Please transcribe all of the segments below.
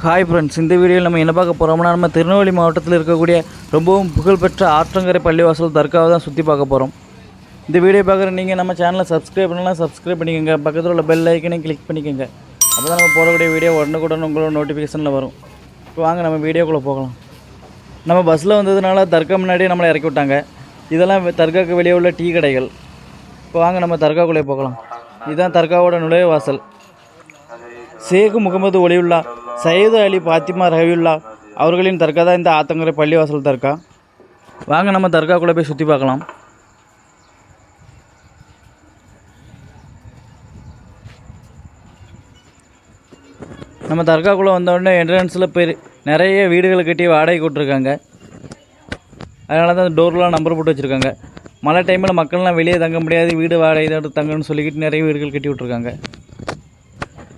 Hi friends இந்த வீடியோவில் நம்ம என்ன பார்க்க போகிறோம்னா நம்ம திருநெல்வேலி மாவட்டத்தில் இருக்கக்கூடிய ரொம்பவும் புகழ்பெற்ற ஆற்றங்கரை பள்ளிவாசல் தர்காவை தான் சுற்றி பார்க்க போகிறோம் இந்த வீடியோ பார்க்குற நீங்கள் நம்ம சேனலை சப்ஸ்கிரைப் பண்ணலாம் சப்ஸ்கிரைப் பண்ணிக்கோங்க. பக்கத்தில் உள்ள பெல் ஐக்கனையும் கிளிக் பண்ணிக்கோங்க. அப்போ தான் நம்ம போடக்கூடிய வீடியோ உடனுக்குடன் உங்களோட நோட்டிஃபிகேஷனில் வரும். இப்போ வாங்க நம்ம வீடியோக்குள்ளே போகலாம். நம்ம பஸ்ஸில் வந்ததுனால தர்கா முன்னாடியே நம்மளை இறக்கி விட்டாங்க. இதெல்லாம் தர்காவுக்கு வெளியே உள்ள டீ கடைகள். இப்போ வாங்க நம்ம தர்காக்குள்ளே போகலாம். இதுதான் தர்காவோட நுழைவு வாசல் முகமது ஒலியுல்லா சையது அலி பாத்திமா ரஹியுல்லா அவர்களின் தர்கா தான் இந்த ஆத்தங்கரை பள்ளிவாசல் தர்கா. வாங்க நம்ம தர்காக்குள்ளே போய் சுற்றி பார்க்கலாம். நம்ம தர்காக்குள்ளே வந்தோடனே என்ட்ரன்ஸில் பெரிய நிறைய வீடுகளை கட்டி வாடகை விட்ருக்காங்க அதனால தான் டோர்லாம் நம்பர் போட்டு வச்சுருக்காங்க. மழை டைமில் மக்கள்லாம் வெளியே தங்க முடியாது வீடு வாடகை தான் தங்கன்னு சொல்லிக்கிட்டு நிறைய வீடுகள் கட்டி விட்ருக்காங்க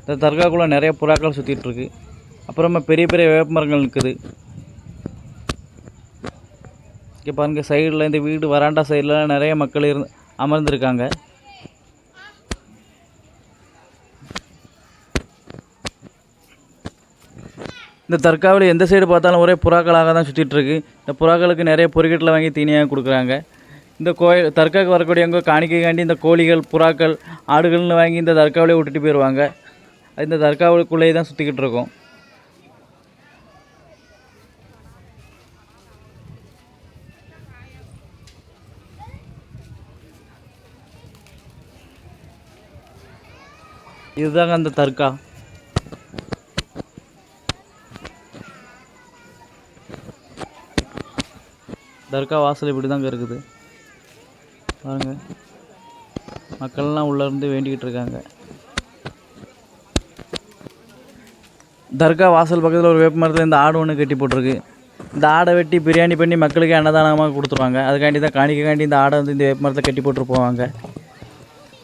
இந்த தர்காக்குள்ளே நிறைய புறாக்கள் சுற்றிட்டுருக்கு அப்புறமா பெரிய பெரிய வேப்ப மரங்கள் நிற்குது இங்கே பாருங்கள் சைடில் இந்த வீடு வராண்டா சைடில் நிறைய மக்கள் இருந்து அமர்ந்திருக்காங்க. இந்த தற்காவில் எந்த சைடு பார்த்தாலும் ஒரே புறாக்களாக தான் சுற்றிட்டுருக்கு இந்த புறாக்களுக்கு நிறைய பொறிக்கட்டில் வாங்கி தீனியாக கொடுக்குறாங்க. இந்த கோயில் தர்காவுக்கு வரக்கூடியவங்க காணிக்கைக்காண்டி இந்த கோழிகள் புறாக்கள் ஆடுகள்னு வாங்கி இந்த தர்காவிலே விட்டுட்டு போயிடுவாங்க இந்த தற்காவலுக்குள்ளேயே தான் சுற்றிக்கிட்டு இருக்கோம். இதுதாங்க அந்த தர்கா. தர்கா வாசல் இப்படி தாங்க இருக்குது. பாருங்க. மக்கள்லாம் உள்ள இருந்து வேண்டிக்கிட்டு இருக்காங்க. தர்கா வாசல் பக்கத்தில் ஒரு வேப்ப மரத்தில் இந்த ஆடு ஒன்று கட்டி போட்டிருக்கு. இந்த ஆடை வெட்டி பிரியாணி பண்ணி மக்களுக்கு அன்னதானமாக கொடுத்துருவாங்க. அதுக்காண்டி தான் காணிக்காண்டி இந்த ஆடை வந்து இந்த வேப்ப மரத்தில் கட்டி போட்டு போவாங்க.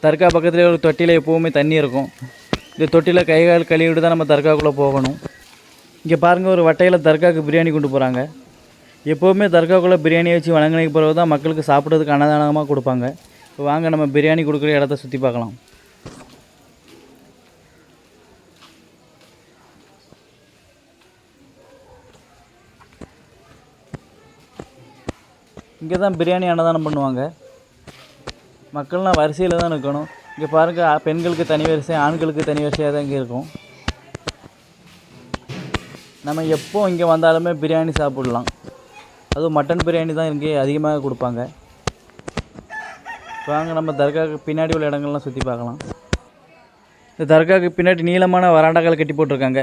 தர்கா பக்கத்துலேயே ஒரு தொட்டியில் எப்போவுமே தண்ணி இருக்கும். இந்த தொட்டியில் கை கால் கழுவிட்டு தான் நம்ம தர்காக்குள்ளே போகணும். இங்கே பாருங்கள் ஒரு வட்டையில் தர்காவுக்கு பிரியாணி கொண்டு போகிறாங்க எப்போவுமே தர்காக்குள்ளே பிரியாணி வச்சு வணங்கினதுக்கு பிறகு தான் மக்களுக்கு சாப்பிட்றதுக்கு அன்னதானமாக கொடுப்பாங்க. இப்போ வாங்க நம்ம பிரியாணி கொடுக்குற இடத்த சுற்றி பார்க்கலாம். இங்கே தான் பிரியாணி அன்னதானம் பண்ணுவாங்க. மக்கள்லாம் வரிசையில் தான் நிற்கணும் இங்கே பாருங்கள் பெண்களுக்கு தனி வரிசை ஆண்களுக்கு தனி வரிசையாக தான் இங்கே இருக்கும். நம்ம எப்போ இங்கே வந்தாலுமே பிரியாணி சாப்பிடலாம். அதுவும் மட்டன் பிரியாணி தான் இங்கே அதிகமாக கொடுப்பாங்க. வாங்க நம்ம தர்காவுக்கு பின்னாடி உள்ள இடங்கள்லாம் சுற்றி பார்க்கலாம். இந்த தர்காவுக்கு பின்னாடி நீளமான வராண்டாக்கள் கட்டி போட்டிருக்காங்க.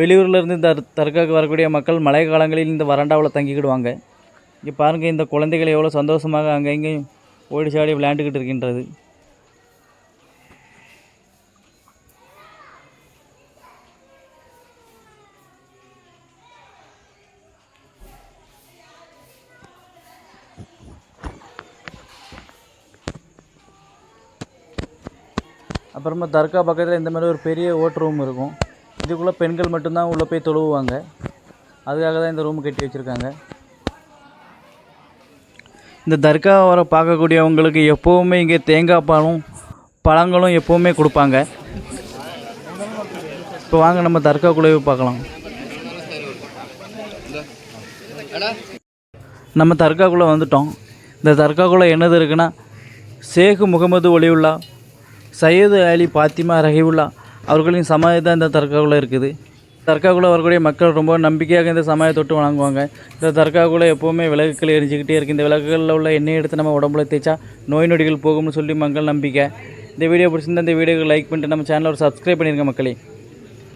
வெளியூர்லேருந்து இந்த தர்காவுக்கு வரக்கூடிய மக்கள் மழை காலங்களில் இந்த வராண்டாவில் தங்கிக்கிடுவாங்க. இங்கே பாருங்கள் இந்த குழந்தைகள் எவ்வளோ சந்தோஷமாக அங்கே இங்கேயும் ஓடி சாடி விளையாண்டுக்கிட்டு இருக்கின்றது. அப்புறமா தர்கா பக்கத்தில் இந்த மாதிரி ஒரு பெரிய ஓட்டு ரூம் இருக்கும். இதுக்குள்ளே பெண்கள் மட்டும்தான் உள்ளே போய் தொழுவுவாங்க. அதுக்காக தான் இந்த ரூம் கட்டி வச்சுருக்காங்க. இந்த தர்கா வர பார்க்கக்கூடியவங்களுக்கு எப்போவுமே இங்கே தேங்காய் பாலும் பழங்களும் எப்போவுமே கொடுப்பாங்க. இப்போ வாங்க நம்ம தர்கா குழுவை பார்க்கலாம். நம்ம தர்காக்குள்ளே வந்துட்டோம். இந்த தர்காக்குள்ளே என்னது இருக்குன்னா ஷேக் முகமது ஒலியுல்லா சையது அலி பாத்திமா ரஹிவுல்லா அவர்களின் சமாதி தான் இந்த தர்காக்குள்ளே இருக்குது. தர்காக்குள்ளே வரக்கூடிய மக்கள் ரொம்ப நம்பிக்கையாக இந்த சமாதியை தொட்டு வணங்குவாங்க. இந்த தர்காக்குள்ளே எப்போவுமே விளக்குகள் எரிஞ்சுக்கிட்டே இருக்குது இந்த விளக்குகளில் உள்ள எண்ணெய் எடுத்து நம்ம உடம்புல தேய்ச்சா நோய் நொடிகள் போகும்னு சொல்லி மக்கள் நம்பிக்கை. இந்த வீடியோ பிடிச்சிருந்தா இந்த வீடியோக்கு லைக் பண்ணிட்டு நம்ம சேனலை ஒரு சப்ஸ்கிரைப் பண்ணியிருக்க மக்களே.